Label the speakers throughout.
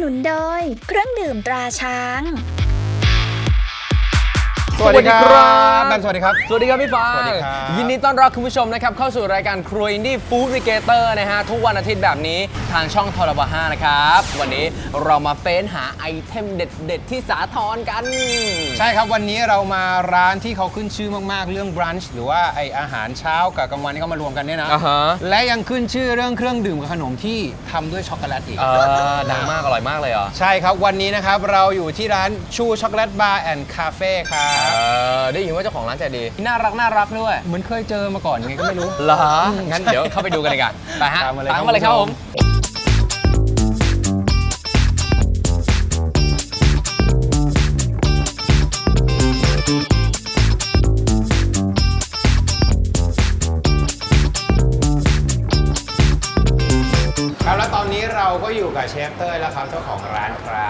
Speaker 1: หนุนโดย เครื่องดื่มตราช้าง
Speaker 2: สวัสดีครับแบมสวัสดีครับ
Speaker 3: สวัสดีครับพี่ฟ้า
Speaker 2: สวัสดีครับ
Speaker 3: ยินดีต้อนรับคุณผู้ชมนะครับเข้าสู่รายการครัวอินดี้ฟู้ดวิเกเตอร์นะฮะ ทุกวันอาทิตย์แบบนี้ทางช่องทรบ5นะครับ วันนี้เรามาเฟ้นหาไอเทมเด็ด ๆ ที่สาทรกัน
Speaker 2: ใช่ครับวันนี้เรามาร้านที่เขาขึ้นชื่อมากๆ เรื่องบรันช์หรือว่าไออาหารเช้ากับกลางวันที่เขามารวมกันเนี่ยนะ
Speaker 3: อ่าฮะ
Speaker 2: และยังขึ้นชื่อเรื่องเครื่องดื่มกับขนมที่ทำด้วยช็อกโกแลตอีก
Speaker 3: เออดังมากอร่อยมากเลยเหรอ
Speaker 2: ใช่ครับ วันนี้นะครับ เราอยู่ที่ร้านชูช็อกโกแลตบาร์แอนด์คาเฟ่ครั
Speaker 3: เอบอได้ยินว่าเจ้าของร้านใจดี น่ารักน่ารักด้วย
Speaker 2: เหมือนเคยเจอมาก่อนยังไงก็ไม่รู้
Speaker 3: เหรอ งั้นเดี๋ยวเข้าไปดูกันเลยกันไปฮะ
Speaker 2: ตามมาเลย
Speaker 3: ตามมาเลยครับ
Speaker 2: ครับ
Speaker 3: ผ
Speaker 2: ผมมครับแล้วตอนนี้เราก็อยู่กับเชฟเต้ยแล้วครับเจ้าของร้านครับ
Speaker 3: ครับ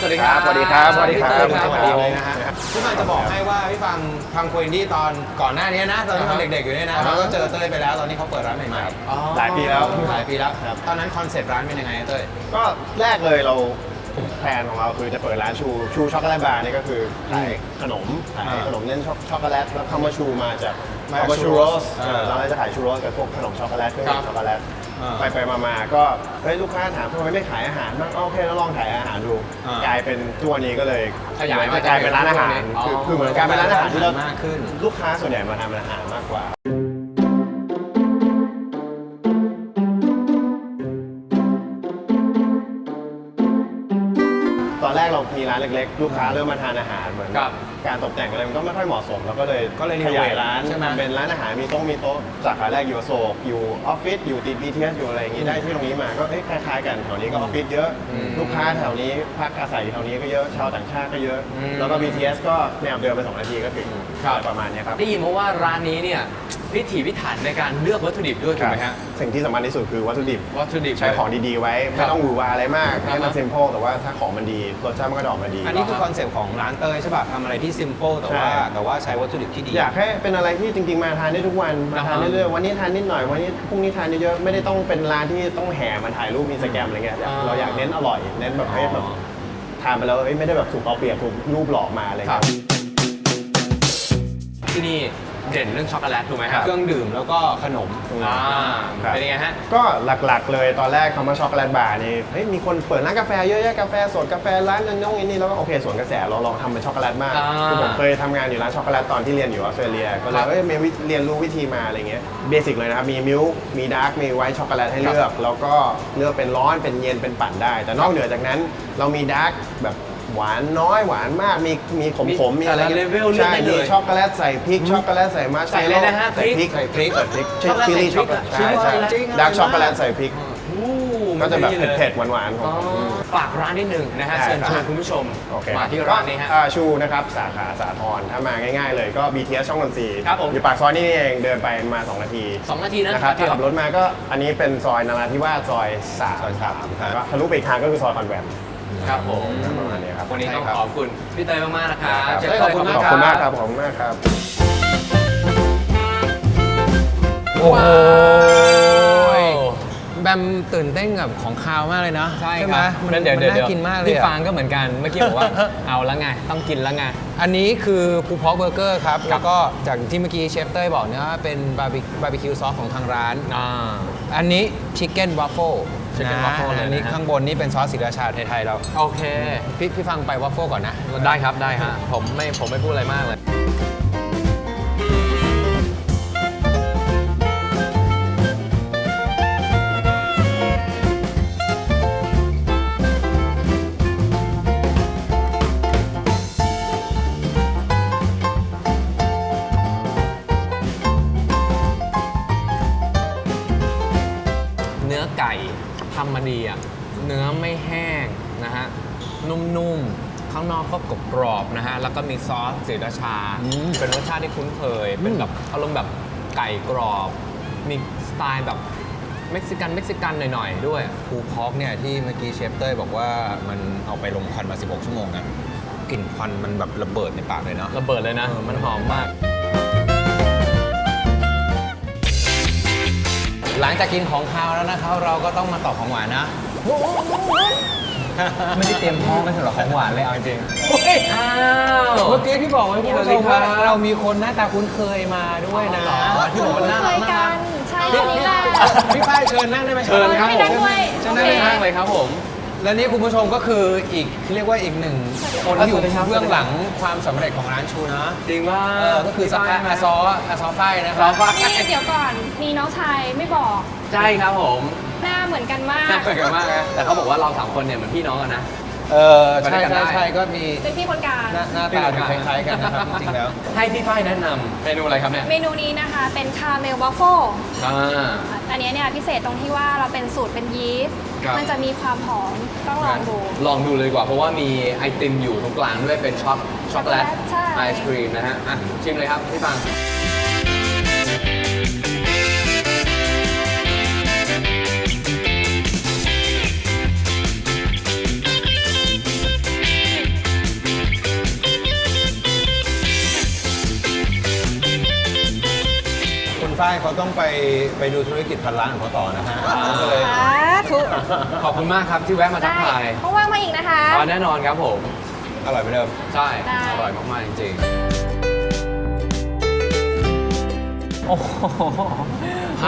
Speaker 3: สวัสดีครับ
Speaker 2: สวัสดีครับ
Speaker 3: สวัสดีครับ
Speaker 2: สวัสดีเลยนะฮะพี่ฟังจะบอกให้ว่าพี่ฟังทำควินดี้ตอนก่อนหน้านี้นะ ตอนที่เราเด็กๆอยู่เนี่ยนะเราก็เจอเต้ยไปแล้วตอนนี้เขาเปิดร้านใหม่ๆ
Speaker 4: หลายปีแล้ว
Speaker 2: หลายปีแล้ว ตอนนั้นคอนเซ็ปต์ร้านเป็นยังไงเต้ย
Speaker 4: ก็แรกเลยเราแพลนของเราคือจะเปิดร้านชูชูช็อกโกแลตบาร์นี่ก็คือขายขนมขาย
Speaker 2: อ่า
Speaker 4: ขนมเน้นช็อกช็อกโกแลตแล้วคำว่าชูมาจาก
Speaker 2: มาจาก
Speaker 4: คำว่าชูโรส
Speaker 2: อ่า
Speaker 4: เราเลยจะขายชูโรสกับพวกขนมช็อกโกแลตเครื่อง
Speaker 2: ครั
Speaker 4: ดื่
Speaker 2: บ
Speaker 4: มช็อกโกแลต
Speaker 2: อ่า
Speaker 4: ไปไปมามาก็เฮ้ยลูกค้าถามทำไมไม่ขายอาหารบ้างอ้าวโอเคแล้วลองขายอาหารดู
Speaker 2: อ่าก
Speaker 4: กลายเป็นทุกวันนี้ก็เลย
Speaker 3: ขยายมา
Speaker 4: จะกลายเป็นร้านอาหาร
Speaker 3: อ๋อ
Speaker 4: คือคือเหมือนกลายเป็นร้านอาหารที่เรา
Speaker 2: มากขึ้น
Speaker 4: ลูกค้าส่วนใหญ่มาทำอาหารมากกว่า ตอนแรกเรามีร้านเล็กๆ ลูกค้าเริ่มมาทานอาหารเหมือน
Speaker 3: ครับ
Speaker 4: การตกแต่งอะไรมันก็ไม่ค่อยเหมาะสมเราก็เลย
Speaker 2: ก็เลย
Speaker 4: ขยาย
Speaker 2: renovate
Speaker 4: ร้าน
Speaker 2: ใช่ไหม
Speaker 4: ทำเป็นร้านอาหารมีโต๊ะมีโต๊ะสาขาแรกอยู่อโศกอยู่ออฟฟิศอยู่ติด BTS อยู่อะไรอย่างงี้ได้ที่ตรงนี้มาก็เอ้ยคล้ายๆกันแถวนี้ก็ออฟฟิศเยอะ ลูกค้าแถวนี้พักอาศัยแถวนี้ก็เยอะชาวต่างชาติก็เยอะ
Speaker 3: อืม
Speaker 4: แล้วก็ BTS ก็แนวเดินไปสองนาทีก็ถึง
Speaker 3: ครับ
Speaker 4: อะไรประมาณเนี้ยครับ
Speaker 3: ได้ยินมาว่าร้านนี้เนี่ยพิถีพิถันในการเลือกวัตถุดิบด้วยถูกไหมฮะ
Speaker 4: สิ่งที่สำคัญที่สุดคือวัตถุดิบ
Speaker 3: วัตถุดิบ
Speaker 4: ใช้ของดีๆไว้
Speaker 3: ครั
Speaker 4: ไม่
Speaker 3: บ
Speaker 4: ต้องหวือหวาอะไรมาก
Speaker 3: ครับ
Speaker 4: ให้มัน simple แต่ว่าถ้าของมันดีรสชาติมันก็จะออกมาดี
Speaker 2: อันนี้คือคอนเซ็ปต์ของร้านเต้ยใช่ป่ะทำอะไรที่ simple แต่ว่า
Speaker 4: ใช่
Speaker 2: แต่ว่าใช้วัตถุดิบที่ดี
Speaker 4: อยากให้เป็นอะไรที่จริงๆมาทานได้ทุกวันมาทาน
Speaker 3: อ่าฮะ
Speaker 4: เรื่อยๆวันนี้ทานนิดหน่อยวันนี้พรุ่งนี้ทานเยอะๆไม่ได้ต้องเป็นร้านที่ต้องแห่มาถ่ายรูปอินสตาแกรมอะไรเงี้ย
Speaker 3: อ่า
Speaker 4: เราอยากเน้นอร่อยเน้นแบบให้แบบทานไปแล้วเอ้ยไม่ได้แบบถูกเอาเปรียบถูกรูปหลอกมาอะไร
Speaker 3: ครั
Speaker 4: เงี้
Speaker 3: บ
Speaker 4: ย
Speaker 3: ที่นี่เด่นเรื่องช็อกโกแลตถูกไหมครับ
Speaker 2: เครื่องดื่มแล้วก็ขนม
Speaker 3: อ่า
Speaker 4: ครับ
Speaker 3: เป็นยังไงฮะ
Speaker 4: ก็หลักๆเลยตอนแรกคำว่าช็อกโกแลตบาร์นี่เฮ้ยมีคนเปิดร้านกาแฟเยอะแยะกาแฟสดกาแฟร้านนั้นน้องอันนี้แล้วก็โอเคสวนกระแสเราลองทำเป็นช็อกโกแลตมาก
Speaker 3: อ่า
Speaker 4: คือผมเคยทำงานอยู่ร้านช็อกโกแลตตอนที่เรียนอยู่ออสเตรเลียก็เล
Speaker 3: ครั
Speaker 4: ย
Speaker 3: บ
Speaker 4: เอ้ยมีวิเรียนรู้วิธีมาอะไรเงี้ยเบสิกเลยนะครับมีมิลค์มีดาร์กมีไวท์ช็อกโกแลตให้เลือก แล้วก็เลือกเป็นร้อนเป็นเย็นเป็นปั่นได้ แต่นอกเหนือจากนั้นเรามีดาร์กแบบ หวานน้อยหวานมากมีมีขมขมๆมีอะไร
Speaker 3: แต่ละ
Speaker 4: งี้ย
Speaker 3: level เลือก
Speaker 4: ใช่
Speaker 3: ได้เลย
Speaker 4: มีช็อกโกแลตใส่พริกช็อกโกแลตใส่มัส
Speaker 3: ใส่อะไรนะฮะ
Speaker 4: ใส่พริก
Speaker 3: พริก
Speaker 4: ใส่พริกใส่พริก
Speaker 3: ช็อกโกแลต
Speaker 4: ชิลลี่
Speaker 3: ใส่
Speaker 4: ช็อก
Speaker 3: พ
Speaker 4: โก
Speaker 3: ริ
Speaker 4: แล
Speaker 3: ก
Speaker 4: ต
Speaker 3: อะ
Speaker 4: ใช่ใช่
Speaker 3: จริงๆ
Speaker 4: ดาร์ก
Speaker 3: อร่อยมาก
Speaker 4: ช็อกโกแลตใส่พริก
Speaker 3: อู้
Speaker 4: ก็จะแบบ
Speaker 3: ไม่ได้ลย
Speaker 4: เผ็ดๆหวานๆข
Speaker 3: อ๋
Speaker 4: อ
Speaker 3: องฝากร้านนิดหนึ่งนะฮะ
Speaker 4: ได้
Speaker 3: เชิญ
Speaker 4: ครับ
Speaker 3: ชวนคุณผู้ชม
Speaker 4: โอเค
Speaker 3: มาที่ร้านนี้ฮะ
Speaker 4: อ่าชูนะครับ สาขาสาทรถ้ามาง่ายๆเลยก็ BTS ช่องนนทรีย์
Speaker 3: ครับผม
Speaker 4: อยู่ปากซอยนี่เองเดินไปมา 2 นาที
Speaker 3: สองนาทีนะ
Speaker 4: นะครับถ้าขับร
Speaker 3: ถ
Speaker 4: ถมาก็อันนี้เป็นซอยนราธิวาสซอยสาม
Speaker 2: ซอยสามครับ
Speaker 4: ก็ทะลุไปอีกทางก็คือซอยคอนแวนต์
Speaker 3: ครับผม
Speaker 4: ประมาณนี้ครับ
Speaker 3: วันนี้ต้อง
Speaker 2: ใช่ครับ
Speaker 3: ขอบคุณพี่เตยมากๆนะครับ
Speaker 4: ครับ
Speaker 3: เชฟ
Speaker 2: เต้ยขอบคุณมาก
Speaker 4: ขอบคุณมากครับขอบคุณมากครับ
Speaker 2: โอ้โหแบมตื่นเต้นกับของคาวมากเลยนะ
Speaker 3: ใช่
Speaker 2: ไห
Speaker 3: ค
Speaker 2: ม
Speaker 3: รับ
Speaker 2: มัน
Speaker 3: นั่นเดี๋ยว
Speaker 2: มัน
Speaker 3: เดี๋ยว
Speaker 2: น่ากินมากเลย
Speaker 3: พี่
Speaker 2: อะ
Speaker 3: ฟางก็เหมือนกันเมื่อกี้บอกว่าเอาแล้วไงต้องกินแล้วไง
Speaker 2: อันนี้คือพูพอกเบอร์เกอร์ครับ แล้วก็จากที่เมื่อกี้เชฟเต้ยบอกเนี่ยว่าเป็นบาร์บีบาร์บีคิวซอสของทางร้าน
Speaker 3: อ่า
Speaker 2: อันนี้ชิคเก้นวัฟเฟิล
Speaker 3: Chicken waffle เลยนะ
Speaker 2: อันนี้ข้างบนนี่เป็นซอสสีราชาไทยๆเรา
Speaker 3: โอเค
Speaker 2: พี่พี่ฟังไปวัฟเฟิลก่อนนะ
Speaker 3: ได้ครับได้ฮะผมไม่ผมไม่พูดอะไรมากเลย ดีอะเนื้อไม่แห้งนะฮะนุ่มๆ ข้างนอกก็กรอบๆนะฮะ แล้วก็มีซอสสีราชาเป็นรสชาติที่คุ้นเคย เป็นแบบอารมณ์แบบไก่กรอบ มีสไตล์แบบเม็กซิกันเม็กซิกันหน่อยๆ ด้วย
Speaker 2: ภูพอกเนี่ยที่เมื่อกี้เชฟเต้ยบอกว่ามันเอาไปลมควันมา 16 ชั่วโมงนะกลิ่นควันมันแบบระเบิดในปากเลยเนาะ
Speaker 3: ระเบิดเลยนะ มันหอมมาก
Speaker 2: หลังจากกินของคาวแล้วนะครับ เราก็ต้องมาต่อของหวานนะ
Speaker 3: ไม่ได้เตรียมท้องกันสำหรับของหวานเลยเอาจริงอ้าว
Speaker 2: เมื่อกี้พี่บอกไว้คุณผู้ชม
Speaker 3: สวั
Speaker 2: ว่า
Speaker 3: สดีครับ
Speaker 2: เรามีคนหน้าตาคุ้นเคยมาด้วยนะ
Speaker 3: อ๋อที่บอกว่าน่ารัก
Speaker 5: เคยกันใช่คนนี้แหละ
Speaker 2: พี่ฝ้ายเชิญนั่งได้ไหม
Speaker 3: เชิญครับ
Speaker 5: ให้
Speaker 3: ผ
Speaker 5: นั่ง
Speaker 3: ม
Speaker 5: ด้วย
Speaker 2: เชิญ
Speaker 5: โอ
Speaker 2: นั่ง
Speaker 5: เค
Speaker 2: เลย
Speaker 3: นั่งเลยครับผม
Speaker 2: และนี่คุณผู้ชมก็คืออีกเรียกว่าอีกหนึ่งคนที่อยู่
Speaker 3: สวัสดีครับ
Speaker 2: เบื้องหลังความสำเร็จของร้านชูนะ
Speaker 3: จริงว่า
Speaker 2: เออก็คือสปาอาซออาซอฝ้ายนะค
Speaker 3: ซอ
Speaker 2: รับ
Speaker 3: ฟ้า
Speaker 5: นี่เดี๋ยวก่อนมีน้องชายไม่บอก
Speaker 3: ใช่ครับผม
Speaker 5: หน้าเหมือนกันมาก
Speaker 3: น่าเกิดกันมากนะแต่เขาบอกว่าเราสามคนเนี่ยเหมือนพี่น้องกันนะ
Speaker 2: เออ
Speaker 3: ไปด้
Speaker 2: ใช่
Speaker 3: วยกัน
Speaker 2: ใช่
Speaker 3: ได้
Speaker 2: ใช่ก็มี
Speaker 5: เป็นพี่คนกลาง
Speaker 2: หน้าหน้าตาดูคล้ายๆกันนะครับจริงๆแล้ว
Speaker 3: ให้พี่ฝ้ายแนะนำเมนูอะไรครับเนี่ย
Speaker 5: เมนูนี้นะคะเป็นคาราเมลวัฟเฟิล
Speaker 3: อ่า
Speaker 5: อันนี้เนี่ยพิเศษตรงที่ว่าเราเป็นสูตรเป็นยีสต์
Speaker 3: ครับ
Speaker 5: มันจะมีความหอมต้องลองดู
Speaker 3: ลองดูเลยดีกว่าเพราะว่ามีไอติมอยู่ตรงกลางด้วยเป็นช็อกช็อกโกแลต
Speaker 5: ใช่
Speaker 3: ไอศครีมนะฮะอะชิมเลยครับพี่ฟัง
Speaker 2: ฝ้ายเขาต้องไปไปดูธุรกิจพันล้านของเขาต่อนะฮะ
Speaker 3: อ่า
Speaker 2: ก็เลย
Speaker 5: สาธุ
Speaker 3: ขอบคุณมากครับที่แวะมาทัก
Speaker 5: ได้
Speaker 3: ทาย
Speaker 5: เพราะว่างมาอีกนะคะ
Speaker 3: อ๋อแน่นอนครับผม
Speaker 2: อร่อยไปเดิม
Speaker 3: ใช่
Speaker 5: ได้
Speaker 3: อร่อยมากๆจริงๆโอ้โห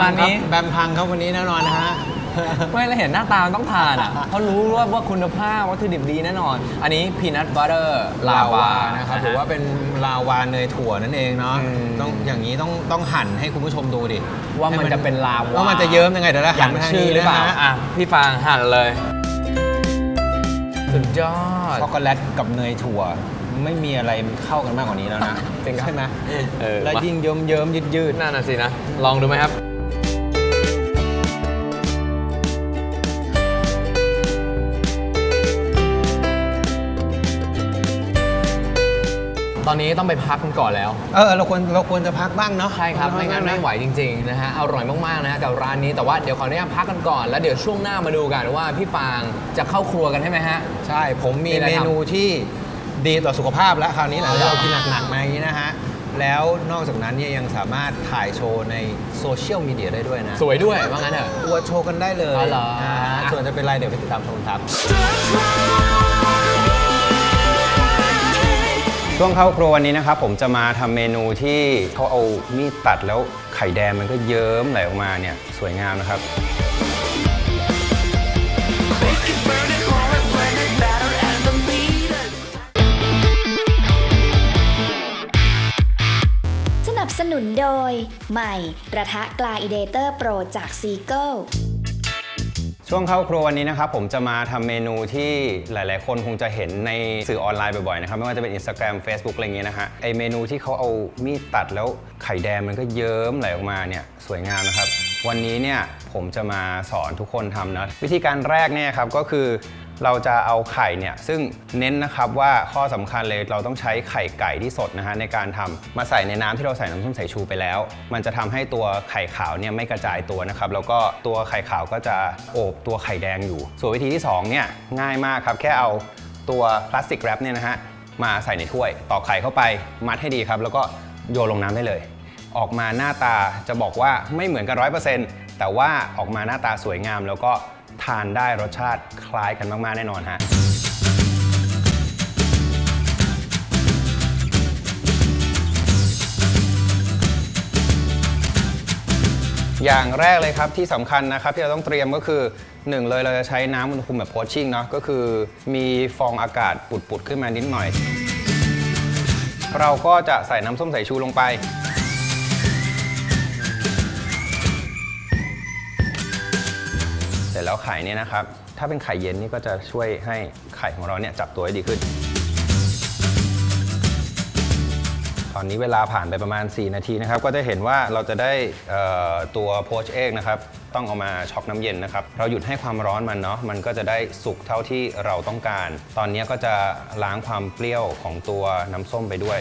Speaker 3: ร้านนี้
Speaker 2: แบมพังครับวันนี้แน่นอนนะฮะ
Speaker 3: ไม่เราเห็นหน้าตามันต้องทานอะเพราะรู้ว่าว่าคุณภาพวัตถุดิบดีแน่นอน อันนี้พีนัทบัตเตอร์ลา
Speaker 2: ลาวา
Speaker 3: วา
Speaker 2: นะครับหรือว่าเป็นลาวาเนยถั่วนั่นเองเนาะ
Speaker 3: อืม
Speaker 2: ต้องอย่างนี้ต้องต้องหั่นให้คุณผู้ชมดูดิ
Speaker 3: ว่ามัน
Speaker 2: ให้
Speaker 3: จะเป็นลาวา
Speaker 2: ว่ามันจะเยิ้มยังไงเดี๋ยวเรา
Speaker 3: อ
Speaker 2: หั
Speaker 3: ย่านง
Speaker 2: ไปทาง
Speaker 3: ชื่อ
Speaker 2: นี้
Speaker 3: หรือเปล่า
Speaker 2: นะฮะ
Speaker 3: อะพี่ฟางหั่นเลย สุดยอด
Speaker 2: ช็อกโกแลตกับเนยถั่วไม่มีอะไรเข้ากันมากกว่านี้แล้วนะ
Speaker 3: จริงครับ
Speaker 2: ใช่ไหม
Speaker 3: เออ
Speaker 2: แล้ว
Speaker 3: มายิ่
Speaker 2: ยิ่งเยิ้มเยิ้มยืดยืด
Speaker 3: นั่นน่ะสินะ ลองดูไหมครับ อนนี้ต้องไปพักกันก่อนแล้ว
Speaker 2: เออเราควรเราควรจะพักบ้างเนาะ
Speaker 3: ใช่ครับ ไม่งั้นไม่ไหวจริงๆนะฮะ อร่อยมากๆนะฮะกับร้านนี้ แต่ว่าเดี๋ยวขออนุญาตพักกันก่อน แล้วเดี๋ยวช่วงหน้ามาดูกันว่าพี่ฟางจะเข้าครัวกันใช่ไหมฮะ
Speaker 2: ใช่ ผมมี
Speaker 3: มีอะไร
Speaker 2: เม
Speaker 3: ทำ
Speaker 2: นูที่ดีต่อสุขภาพแล้วคราวนี้หลังจากเรากินหนักๆมาอย่างนี้นะฮะแล้วนอกจากนั้นเนี่ยยังสามารถถ่ายโชว์ในโซเชียลมีเดียได้ด้วยนะ
Speaker 3: สวยด้วยว่างั้นเถอะ
Speaker 2: อวดโชว์กันได้เลย
Speaker 3: อ๋อเหรอ
Speaker 2: นะฮะส่วนจะเป็นไรเดี๋ยวไปติดตามชมครับ
Speaker 6: ช่วงเข้าครัววันนี้นะครับผมจะมาทำเมนูที่เขาเอามีดตัดแล้วไข่แดงมันก็เยิ้มไหลออกมาเนี่ยสวยงามนะครับ
Speaker 5: สนับสนุนโดย ใหม่กระทะกลาอิเดเตอร์โปรจากซีเกิล
Speaker 6: ช่วงเข้าครัววันนี้นะครับผมจะมาทำเมนูที่หลาย ๆ คนคงจะเห็นในสื่อออนไลน์บ่อย ๆ นะครับ ไม่ว่าจะเป็น Instagram Facebook อะไรเงี้ยนะฮะไอเมนูที่เขาเอามีดตัดแล้วไข่แดงมันก็เยิ้มไหลออกมาเนี่ยสวยงามนะครับ วันนี้เนี่ยผมจะมาสอนทุกคนทำนะวิธีการแรกเนี่ยครับก็คือ เราจะเอาไข่เนี่ยซึ่งเน้นนะครับว่าข้อสำคัญเลยเราต้องใช้ไข่ไก่ที่สดนะฮะในการทำมาใส่ในน้ำที่เราใส่น้ำส้มสายชูไปแล้ว มันจะทำให้ตัวไข่ขาวเนี่ยไม่กระจายตัวนะครับแล้วก็ตัวไข่ขาวก็จะโอบตัวไข่แดงอยู่ ส่วนวิธีที่สองเนี่ยง่ายมากครับแค่เอาตัวพลาสติกแรปเนี่ยนะฮะมาใส่ในถ้วยตอกไข่เข้าไปมัดให้ดีครับ แล้วก็โยนลงน้ำได้เลย ออกมาหน้าตาจะบอกว่าไม่เหมือนกันร้อยเปอร์เซ็นต์แต่ว่าออกมาหน้าตาสวยงามแล้วก็ ทานได้รสชาติคล้ายกันมากๆแน่นอนฮะอย่างแรกเลยครับที่สำคัญนะครับที่เราต้องเตรียมก็คือหนึ่งเลยเราจะใช้น้ำอุณหภูมิแบบโพชชิ่งเนาะก็คือมีฟองอากาศปุดๆขึ้นมานิดหน่อย เราก็จะใส่น้ำส้มสายชูลงไป จแล้วไข่เนี่ยนะครับ ถ้าเป็นไข่เย็นนี่ก็จะช่วยให้ไข่ของเราเนี่ยจับตัวได้ดีขึ้นคราวอนนี้เวลาผ่านไปประมาณ 4 นาทีนะครับ ก็จะเห็นว่าเราจะได้ตัวโพชเอกนะครับ ต้องเอามาช็อกน้ำเย็นนะครับ เราหยุดให้ความร้อนมันเนาะ มันก็จะได้สุกเท่าที่เราต้องการ ตอนนี้ก็จะล้างความเปรี้ยวของตัวน้ำส้มไปด้วย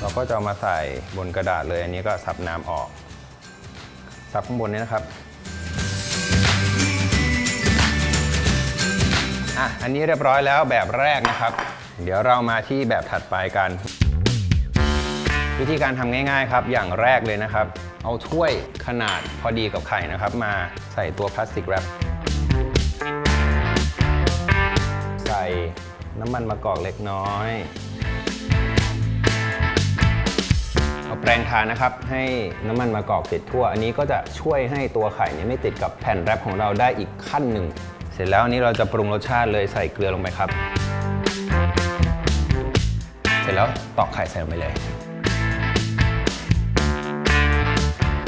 Speaker 6: เราก็จะเอามาใส่บนกระดาษเลย อันนี้ก็ซับน้ำออก ซับข้างบนนี้นะครับอะอันนี้เรียบร้อยแล้วแบบแรกนะครับ เดี๋ยวเรามาที่แบบถัดไปกัน วิธีการทำง่ายๆครับ อย่างแรกเลยนะครับ เอาถ้วยขนาดพอดีกับไข่นะครับ มาใส่ตัวพลาสติกแรปใส่น้ำมันมะกอกเล็กน้อย แปรงทานะครับให้น้ำมันมะกอกติดทั่ว อันนี้ก็จะช่วยให้ตัวไข่เนี่ยไม่ติดกับแผ่นแรปของเราได้อีกขั้นหนึ่ง เสร็จแล้วนนี้เราจะปรุงรสชาติเลยใส่เกลือลงไปครับ เสร็จแล้วตอกไข่ใส่ลงไปเลย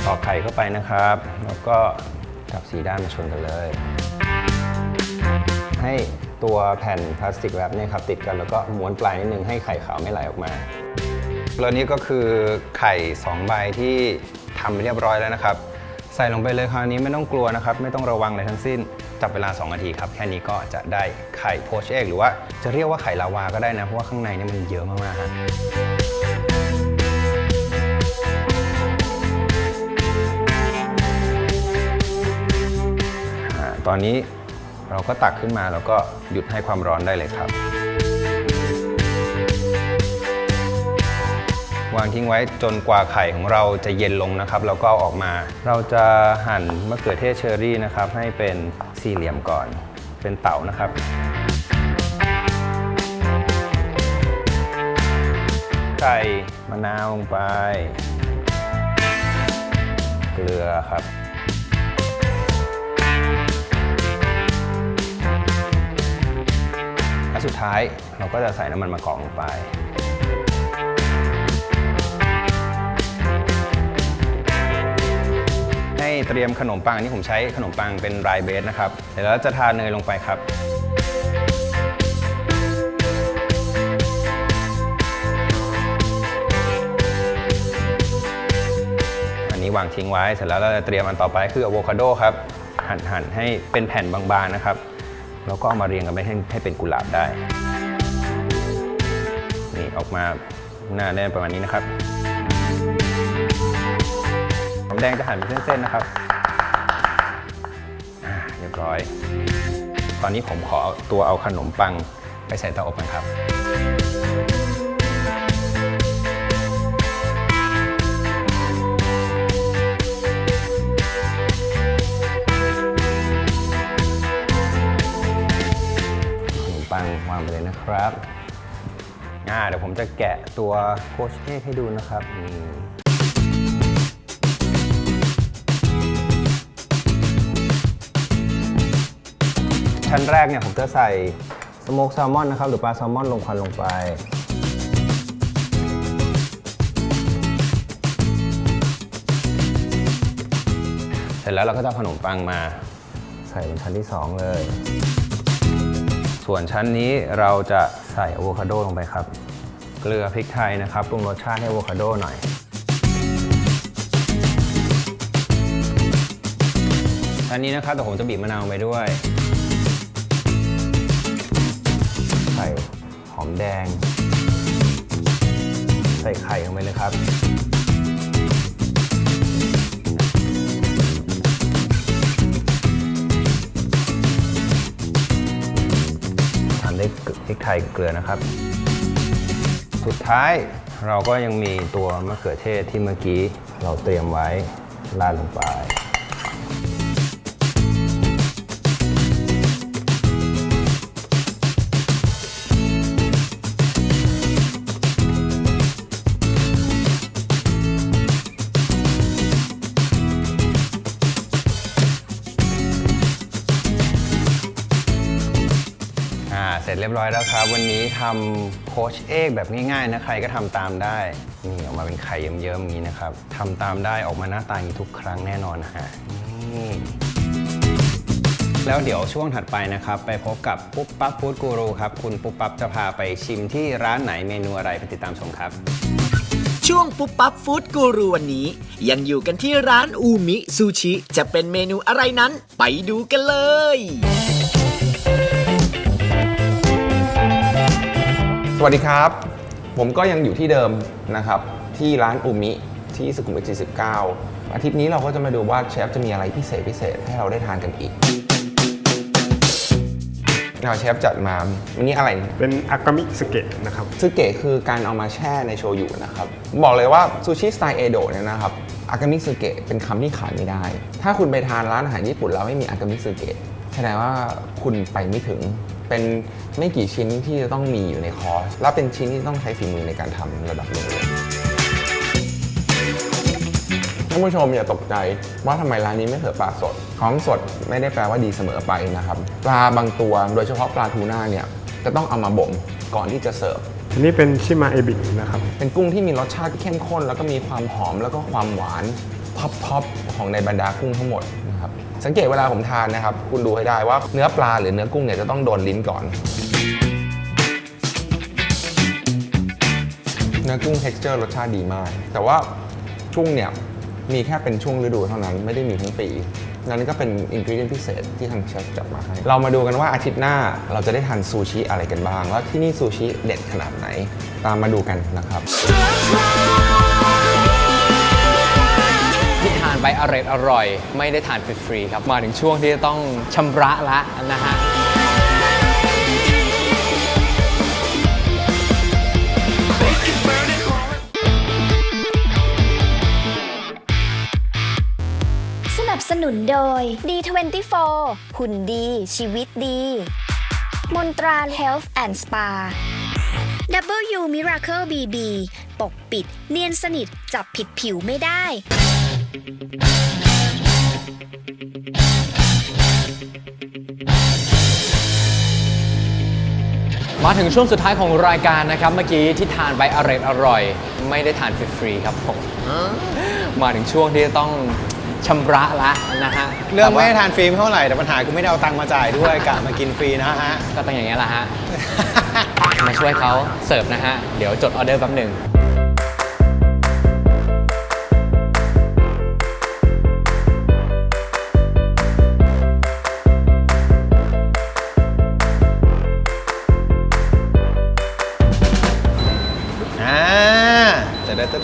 Speaker 6: ตอกไข่เข้าไปนะครับ แล้วก็จับสีด้านมาชนกันเลย ให้ตัวแผ่นพลาสติกแรปเนี่ยครับติดกันแล้วก็ม้วนปลายนิดนึงให้ไข่ขาวไม่ไหลออกมา แล้วนี้ก็คือไข่ 2 ใบที่ทำเรียบร้อยแล้วนะครับ ใส่ลงไปเลยคราวนี้ไม่ต้องกลัวนะครับ ไม่ต้องระวังอะไรทั้งสิ้น จับเวลา 2 นาทีครับ แค่นี้ก็จะได้ไข่โพชเอกหรือว่าจะเรียกว่าไข่ลาวาก็ได้นะ เพราะว่าข้างในเนี่ยมันเยอะมากๆฮะตอนนี้เราก็ตักขึ้นมาแล้วก็หยุดให้ความร้อนได้เลยครับ วางทิ้งไว้จนกว่าไข่ของเราจะเย็นลงนะครับแล้วก็เอาออกมา เราจะหั่นมะเขือเทศเชอรี่นะครับให้เป็นสี่เหลี่ยมก่อนเป็นเต๋านะครับไก่มะนาวลงไป เกลือครับและสุดท้ายเราก็จะใส่น้ำมันมะกอกลงไป ให้เตรียมขนมปังนี้ผมใช้ขนมปังเป็นไรเบสนะครับเดี๋ยวเราจะทาเนยลงไปครับอันนี้วางทิ้งไว้เสร็จแล้วเราจะเตรียมอันต่อไปคืออะโวคาโดครับหั่นหั่นให้เป็นแผ่นบางๆนะครับ แล้วก็เอามาเรียงกันไปให้ให้เป็นกุหลาบได้ นี่ออกมาหน้าได้ประมาณนี้นะครับ แดงจะหั่นเป็นเส้นๆนะครับอ่าเรียบร้อย ตอนนี้ผมขอเอาตัวเอาขนมปังไปใส่เตาอบกันครับขนมปังวางไปเลยนะครับ อ่า เดี๋ยวผมจะแกะตัวโคชเอกให้ดูนะครับ ชั้นแรกเนี่ยผมจะใส่สโมกแซลมอนนะครับหรือปลาแซลมอนลงควันลงไป เสร็จแล้วเราก็จะขนมปังมาใส่บนชั้นที่ 2 เลย ส่วนชั้นนี้เราจะใส่อะโวคาโดลงไปครับ เกลือพริกไทยนะครับปรุงรสชาติให้อะโวคาโดหน่อยชั้นนี้นะครับแต่ผมจะบีบมะนาวไปด้วย อมแดง ใส่ไข่ลงไปเลยครับทำได้พริกไทยเกลือนะครับ สุดท้ายเราก็ยังมีตัวมะเขือเทศที่เมื่อกี้เราเตรียมไว้ราดลงไป เรียบร้อยแล้วครับ วันนี้ทำโคชเอกแบบง่ายๆนะใครก็ทำตามได้ นี่ออกมาเป็นไข่เยิ้มๆอย่างนี้นะครับทำตามได้ออกมาหน้าตาอย่างนี้ทุกครั้งแน่นอนนะฮะนี่และแล้วเดี๋ยวช่วงถัดไปนะครับ ไปพบกับปุ๊บปั๊บฟู้ดกูรูครับ คุณปุ๊บปั๊บจะพาไปชิมที่ร้านไหนเมนูอะไรไปติดตามชมครับ
Speaker 7: ช่วงปุ๊บปั๊บฟู้ดกูรูวันนี้ ยังอยู่กันที่ร้านอูมิซูชิ จะเป็นเมนูอะไรนั้น ไปดูกันเลย
Speaker 8: วัสดีครับ ผมก็ยังอยู่ที่เดิมนะครับ ที่ร้านอุมิที่สุขุมวิท 49 อาทิตย์นี้เราก็จะมาดูว่าเชฟจะมีอะไรพิเศษพิเศษให้เราได้ทานกันอีกเราเชฟจัดมาวันนี้อะไร
Speaker 9: เป็นอากามิสเกะนะครับ
Speaker 8: ซึเกะคือการเอามาแช่ในโชยุนะครับ บอกเลยว่าซูชิสไตล์เอโดะเนี่ยนะครับอากามิซึเกะเป็นคำที่ขายไม่ได้ ถ้าคุณไปทานร้านอาหารญี่ปุ่นแล้วไม่มีอากามิซึเกะแสดงว่าคุณไปไม่ถึง เป็นไม่กี่ชิ้นที่จะต้องมีอยู่ในคอร์สแล้วเป็นชิ้นที่ต้องใช้ฝีมือในการทำระดับหนึ่งเลยท่านผู้ชมอย่าตกใจว่าทำไมร้านนี้ไม่เสิร์ฟปลาสด ของสดไม่ได้แปลว่าดีเสมอไปนะครับ ปลาบางตัวโดยเฉพาะปลาทูน่าเนี่ยจะต้องเอามาบ่มก่อนที่จะเสิร์ฟ
Speaker 9: อันนี้เป็นชิมาเอบินะครับ
Speaker 8: เป็นกุ้งที่มีรสชาติที่เข้มข้น แล้วก็มีความหอมแล้วก็ความหวาน ท็อปทอปของในบรรดากุ้งทั้งหมดนะครับสังเกตเวลาผมทานนะครับ คุณดูให้ได้ว่าเนื้อปลาหรือเนื้อกุ้งเนี่ยจะต้องโดนลิ้นก่อน เนื้อกุ้ง texture รสชาติดีมาก แต่ว่ากุ้งเนี่ยมีแค่เป็นช่วงฤดูเท่านั้นไม่ได้มีทั้งปี นั่นก็เป็นอินกิเดียนพิเศษที่ทางเชฟจัดมาให้ เรามาดูกันว่าอาทิตย์หน้าเราจะได้ทานซูชิอะไรกันบ้าง แล้วที่นี่ซูชิเด็ดขนาดไหน ตามมาดูกันนะครับ
Speaker 3: ไปอร่อยอร่อย ไม่ได้ทานฟรีๆครับ มาถึงช่วงที่จะต้องชำระละนะฮะ
Speaker 1: สนับสนุนโดย D24 หุ่นดี ชีวิตดี มนตรา Health and Spa W Miracle BB ปกปิด เนียนสนิท จับผิดผิวไม่ได้
Speaker 3: มาถึงช่วงสุดท้ายของรายการนะครับ เมื่อกี้ที่ทานไปอร่อยอร่อยๆไม่ได้ทานฟรีๆครับผมมาถึงช่วงที่จะต้องชำระละนะฮะ
Speaker 4: เรื่องไม่
Speaker 3: แต่
Speaker 4: ได้
Speaker 3: ว่า
Speaker 4: ทานฟรีไม่เท่าไหร่ แต่ปัญหาคือไม่ได้เอาตังค์มาจ่ายด้วยกะมากินฟรีนะฮะ
Speaker 3: ก็ต้องอย่างนี้ยแหละฮะ มาช่วยเขาเสิร์ฟนะฮะ เดี๋ยวจดออเดอร์แป๊บหนึ่ง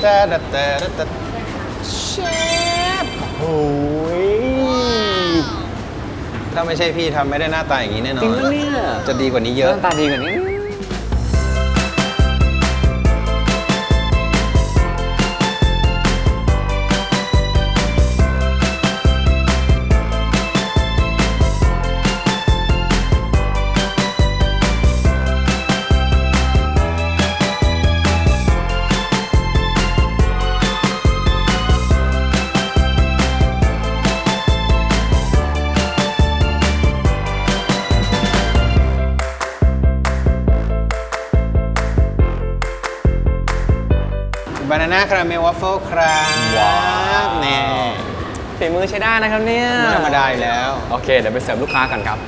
Speaker 4: แต่แต่แต่แต่แต่แต่เชฟโอ้ยถ้าไม่ใช่พี่ทำไม่ได้หน้าตาอย่างนี้แน่นอน
Speaker 3: จริงปะเนี่ย
Speaker 4: จะดีกว่านี้เยอะ
Speaker 3: หน้าตาดีกว่านี้
Speaker 4: คาราเมลวัฟเฟิลครับว้าวแน่
Speaker 3: ฝีมือใช้ได้นะครับเนี่ย
Speaker 4: ไม่ธรรมดาอยู่แล้ว
Speaker 3: โอเค เดี๋ยวไปเสิร์ฟลูกค้ากันครับ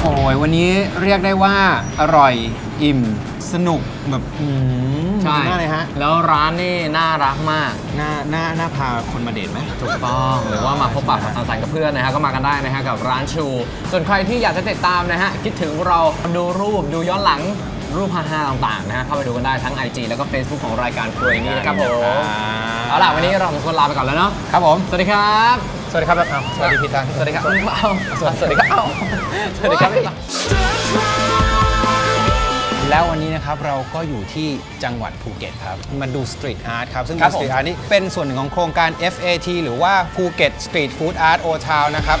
Speaker 4: โอ้ยวันนี้เรียกได้ว่าอร่อยอิ่ม สนุกแบบอืม
Speaker 3: ใช่
Speaker 4: ดีมากเลยฮะ
Speaker 3: แล้วร้านนี่น่ารักมาก
Speaker 4: หน้าหน้าหน้าพาคนมาเดทไหม
Speaker 3: ถูกต้อง หรือว่ามาพบปะสังสรรค์กับเพื่อนนะฮะก็มากันได้นะฮะกับร้านชู ส่วนใครที่อยากจะติดตามนะฮะคิดถึงเราดูรูปดูย้อนหลังรูปฮาๆต่างๆนะฮะเข้าไปดูกันได้ทั้ง IG แล้วก็ Facebook ของรายการครัวนี้นะครับผมเอาล่ะวันนี้เราสองคนลาไปก่อนแล้วเนาะ
Speaker 4: ครับผม
Speaker 3: สวัสดีครับ
Speaker 4: สวัสดีครับอ้าวสวัสดีพี่ตัง
Speaker 3: สวัสดีครับเอาสวัสดีครับเอาสวัสดีครับ
Speaker 4: แล้ววันนี้นะครับเราก็อยู่ที่จังหวัดภูเก็ตครับมาดูสตรีทอาร์ตครับซึ่ง
Speaker 3: ครับ
Speaker 4: สตรีทอาร์ตนี้เป็นส่วนหนึ่งของโครงการ FAT หรือว่าภูเก็ตสตรีทฟู้ดอาร์ตโอทาวนะครับ